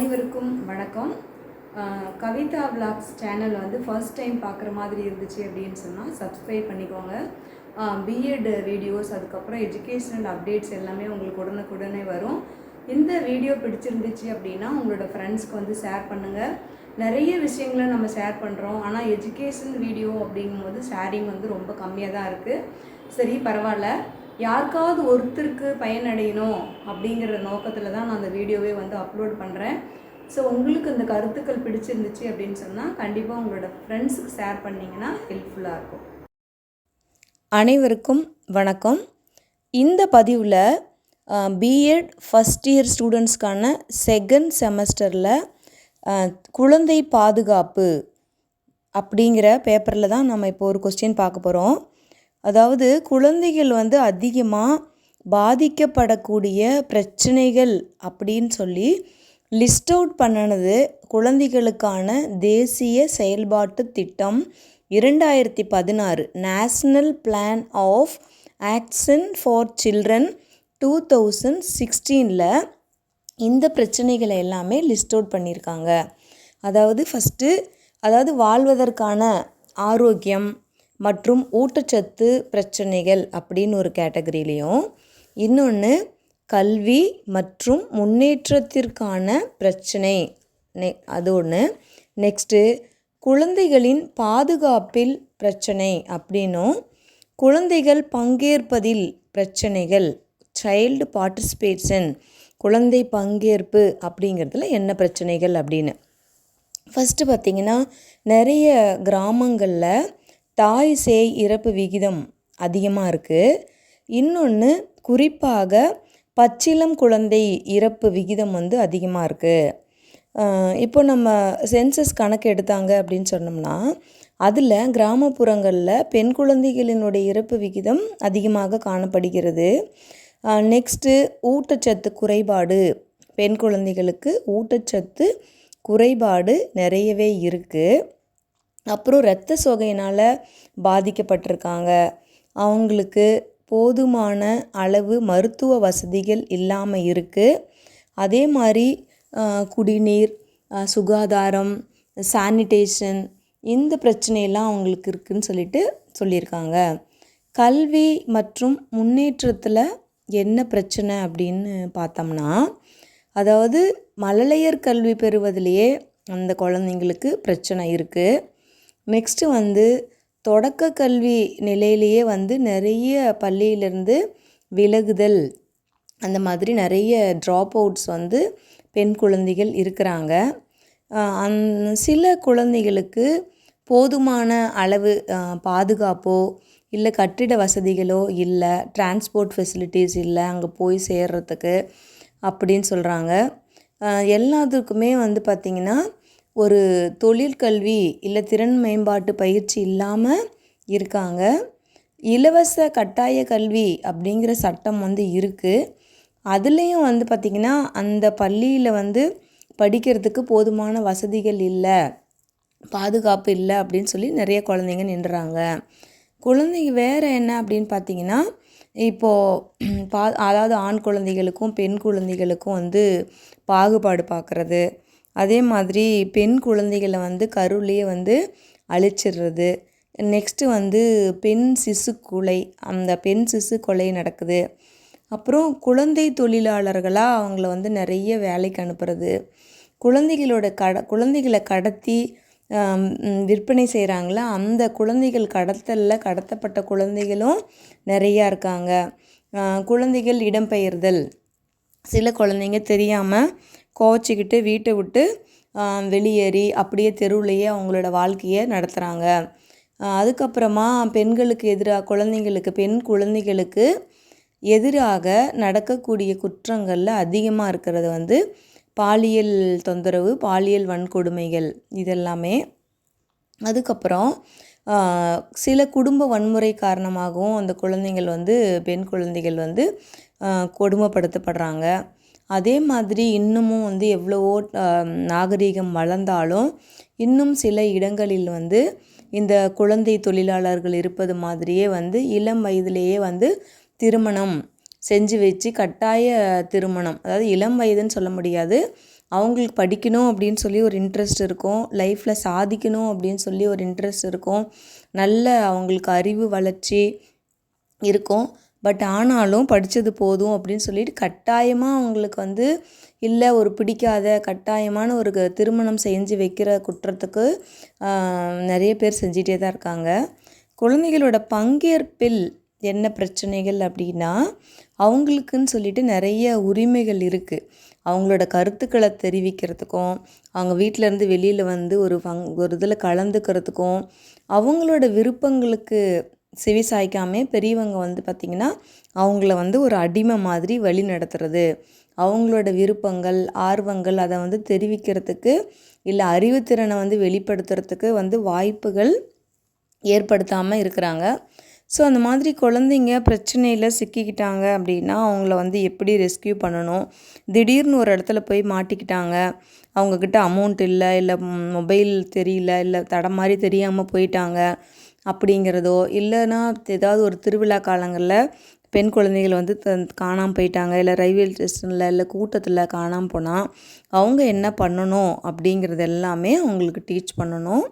அனைவருக்கும் வணக்கம். Kavitha vlogs channel வந்து ஃபர்ஸ்ட் டைம் பார்க்குற மாதிரி இருந்துச்சு அப்படின்னு சொன்னால் சப்ஸ்கிரைப் பண்ணிக்கோங்க. பிஎட் வீடியோஸ் அதுக்கப்புறம் எஜுகேஷ்னல் அப்டேட்ஸ் எல்லாமே உங்களுக்கு உடனுக்குடனே வரும். இந்த வீடியோ பிடிச்சிருந்துச்சு அப்படின்னா உங்களோட ஃப்ரெண்ட்ஸ்க்கு வந்து ஷேர் பண்ணுங்கள் நிறைய விஷயங்களை நம்ம ஷேர் பண்ணுறோம் ஆனால் எஜுகேஷன் வீடியோ அப்படிங்கும்போது ஷேரிங் வந்து ரொம்ப கம்மியாக தான் இருக்குது சரி பரவாயில்ல. யாருக்காவது ஒருத்தருக்கு பயனடையணும் அப்படிங்கிற நோக்கத்தில் தான் நான் அந்த வீடியோவே வந்து அப்லோட் பண்ணுறேன் ஸோ உங்களுக்கு இந்த கருத்துக்கள் பிடிச்சிருந்துச்சு அப்படின்னு சொன்னால் கண்டிப்பாக உங்களோட ஃப்ரெண்ட்ஸுக்கு ஷேர் பண்ணிங்கன்னா ஹெல்ப்ஃபுல்லாக இருக்கும். அனைவருக்கும் வணக்கம். இந்த பதிவில் பிஎட் ஃபஸ்ட் இயர் ஸ்டூடெண்ட்ஸ்க்கான செகண்ட் செமஸ்டரில் குழந்தை பாதுகாப்பு அப்படிங்கிற பேப்பரில் தான் நம்ம இப்போ ஒரு கொஸ்டின் பார்க்க போகிறோம் அதாவது குழந்தைகள் வந்து அதிகமாக பாதிக்கப்படக்கூடிய பிரச்சனைகள் அப்படின்னு சொல்லி லிஸ்ட் அவுட் பண்ணினது குழந்தைகளுக்கான தேசிய செயல்பாட்டு திட்டம் இரண்டாயிரத்தி பதினாறு national plan of action for children two thousand சிக்ஸ்டீனில் இந்த பிரச்சனைகளை எல்லாமே லிஸ்ட் அவுட் பண்ணியிருக்காங்க. அதாவது ஃபஸ்ட்டு அதாவது வாழ்வதற்கான ஆரோக்கியம் மற்றும் ஊட்டச்சத்து பிரச்சனைகள் அப்படின்னு ஒரு கேட்டகரியிலையும் இன்னொன்று கல்வி மற்றும் முன்னேற்றத்திற்கான பிரச்சனை. நெ அது ஒன்று நெக்ஸ்ட்டு குழந்தைகளின் பாதுகாப்பில் பிரச்சனை அப்படின்னும் குழந்தைகள் பங்கேற்பதில் பிரச்சனைகள் சைல்டு பார்ட்டிசிபேஷன் குழந்தை பங்கேற்பு அப்படிங்கிறதுல என்ன பிரச்சனைகள் அப்படின்னு. ஃபஸ்ட்டு பார்த்திங்கன்னா நிறைய கிராமங்களில் தாய் சேய் இறப்பு விகிதம் அதிகமாக இருக்குது இன்னொன்று குறிப்பாக பச்சிளம் குழந்தை இறப்பு விகிதம் வந்து அதிகமாக இருக்குது இப்போ நம்ம சென்சஸ் கணக்கு எடுத்தாங்க அப்படின்னு சொன்னோம்னா அதில் கிராமப்புறங்களில் பெண் குழந்தைகளினுடைய இறப்பு விகிதம் அதிகமாக காணப்படுகிறது. நெக்ஸ்ட்டு ஊட்டச்சத்து குறைபாடு. பெண் குழந்தைகளுக்கு ஊட்டச்சத்து குறைபாடு நிறையவே இருக்குது அப்புறம் இரத்த சோகையினால் பாதிக்கப்பட்டிருக்காங்க. அவங்களுக்கு போதுமான அளவு மருத்துவ வசதிகள் இல்லாமல் இருக்குது அதே மாதிரி குடிநீர் சுகாதாரம் சானிடேஷன் இந்த பிரச்சனையெல்லாம் அவங்களுக்கு இருக்குதுன்னு சொல்லிட்டு சொல்லியிருக்காங்க. கல்வி மற்றும் முன்னேற்றத்தில் என்ன பிரச்சனை அப்படின்னு பார்த்தோம்னா அதாவது மழலையர் கல்வி பெறுவதிலேயே அந்த குழந்தைங்களுக்கு பிரச்சனை இருக்குது நெக்ஸ்ட்டு வந்து தொடக்க கல்வி நிலையிலேயே வந்து நிறைய பள்ளியிலேருந்து விலகுதல். அந்த மாதிரி நிறைய ட்ராப் அவுட்ஸ் வந்து பெண் குழந்தைகள் இருக்கிறாங்க. அந் சில குழந்தைகளுக்கு போதுமான அளவு பாதுகாப்போ இல்லை கட்டிட வசதிகளோ இல்லை டிரான்ஸ்போர்ட் ஃபெசிலிட்டிஸ் இல்லை அங்கே போய் சேர்றதுக்கு அப்படின்னு சொல்கிறாங்க எல்லாத்துக்குமே வந்து பார்த்திங்கன்னா ஒரு தொழிற்கல்வி இல்லை திறன் மேம்பாட்டு பயிற்சி இல்லாமல் இருக்காங்க. இலவச கட்டாய கல்வி அப்படிங்கிற சட்டம் வந்து இருக்குது அதுலேயும் வந்து பார்த்திங்கன்னா அந்த பள்ளியில் வந்து படிக்கிறதுக்கு போதுமான வசதிகள் இல்லை பாதுகாப்பு இல்லை அப்படின்னு சொல்லி நிறைய குழந்தைங்க நின்றுறாங்க குழந்தைங்க வேறு என்ன அப்படின்னு பார்த்தீங்கன்னா இப்போது பா அதாவது ஆண் குழந்தைகளுக்கும் பெண் குழந்தைகளுக்கும் வந்து பாகுபாடு பார்க்குறது அதே மாதிரி பெண் குழந்தைகளை வந்து கருவிலேயே வந்து அழிச்சிடுறது. நெக்ஸ்ட்டு வந்து பெண் சிசு கொலை அந்த பெண் சிசு கொலை நடக்குது. அப்புறம் குழந்தை தொழிலாளர்களாக அவங்கள வந்து நிறைய வேலைக்கு அனுப்புறது. குழந்தைகளோட கட குழந்தைகளை கடத்தி விற்பனை செய்கிறாங்களா அந்த குழந்தைகள் கடத்தலில் கடத்தப்பட்ட குழந்தைகளும் நிறையா இருக்காங்க. குழந்தைகள் இடம்பெயர்தல். சில குழந்தைங்க தெரியாமல் கோச்சிக்கிட்டு வீட்டை விட்டு வெளியேறி அப்படியே தெருவுலையே அவங்களோட வாழ்க்கையை நடத்துகிறாங்க அதுக்கப்புறமா பெண்களுக்கு எதிராக குழந்தைங்களுக்கு பெண் குழந்தைகளுக்கு எதிராக நடக்கக்கூடிய குற்றங்களில் அதிகமாக இருக்கிறது வந்து பாலியல் தொந்தரவு பாலியல் வன்கொடுமைகள் இதெல்லாமே. அதுக்கப்புறம் சில குடும்ப வன்முறை காரணமாகவும் அந்த குழந்தைங்கள் வந்து பெண் குழந்தைகள் வந்து கொடுமைப்படுத்தப்படுறாங்க. அதே மாதிரி இன்னமும் வந்து எவ்வளவோ நாகரீகம் வளர்ந்தாலும் இன்னும் சில இடங்களில் வந்து இந்த குழந்தை தொழிலாளர்கள் இருப்பது மாதிரியே வந்து இளம் வயதிலேயே வந்து திருமணம் செஞ்சு வச்சு கட்டாய திருமணம். அதாவது இளம் வயதுன்னு சொல்ல முடியாது. அவங்களுக்கு படிக்கணும் அப்படின்னு சொல்லி ஒரு இன்ட்ரெஸ்ட் இருக்கும். லைஃப்பில் சாதிக்கணும் அப்படின்னு சொல்லி ஒரு இன்ட்ரெஸ்ட் இருக்கும். நல்ல அவங்களுக்கு அறிவு வளர்ச்சி இருக்கும். பட் ஆனாலும் படித்தது போதும் அப்படின்னு சொல்லிட்டு கட்டாயமாக அவங்களுக்கு வந்து இல்லை ஒரு பிடிக்காத கட்டாயமான ஒரு க- திருமணம் செஞ்சு வைக்கிற குற்றத்துக்கு நிறைய பேர் செஞ்சிட்டே தான் இருக்காங்க. குழந்தைகளோட பங்கேற்பில் என்ன பிரச்சனைகள் அப்படின்னா அவங்களுக்குன்னு சொல்லிட்டு நிறைய உரிமைகள் இருக்குது அவங்களோட கருத்துக்களை தெரிவிக்கிறதுக்கும் அவங்க வீட்டிலேருந்து வெளியில் வந்து ஒரு ஃபங் ஒரு இதில் கலந்துக்கிறதுக்கும் அவங்களோட விருப்பங்களுக்கு செவி சாய்க்காமே பெரியவங்க வந்து பார்த்திங்கன்னா அவங்கள வந்து ஒரு அடிமை மாதிரி வழி நடத்துறது. அவங்களோட விருப்பங்கள் ஆர்வங்கள் அதை வந்து தெரிவிக்கிறதுக்கு இல்லை அறிவுத்திறனை வந்து வெளிப்படுத்துறதுக்கு வந்து வாய்ப்புகள் ஏற்படுத்தாமல் இருக்கிறாங்க. ஸோ அந்த மாதிரி குழந்தைங்க பிரச்சனையில் சிக்கிக்கிட்டாங்க அப்படின்னா அவங்கள வந்து எப்படி ரெஸ்க்யூ பண்ணணும்? திடீர்னு ஒரு இடத்துல போய் மாட்டிக்கிட்டாங்க. அவங்கக்கிட்ட அமௌண்ட் இல்லை இல்லை மொபைல் தெரியல இல்லை தடம் மாதிரி தெரியாமல் போயிட்டாங்க. அப்படிங்கிறதோ இல்லைன்னா ஏதாவது ஒரு திருவிழா காலங்களில் பெண் குழந்தைகள் வந்து த காணாமல் போயிட்டாங்க இல்லை ரயில்வே ஸ்டேஷனில் இல்லை கூட்டத்தில் காணாமல் போனால் அவங்க என்ன பண்ணணும் அப்படிங்கிறது எல்லாமே அவங்களுக்கு டீச் பண்ணணும்.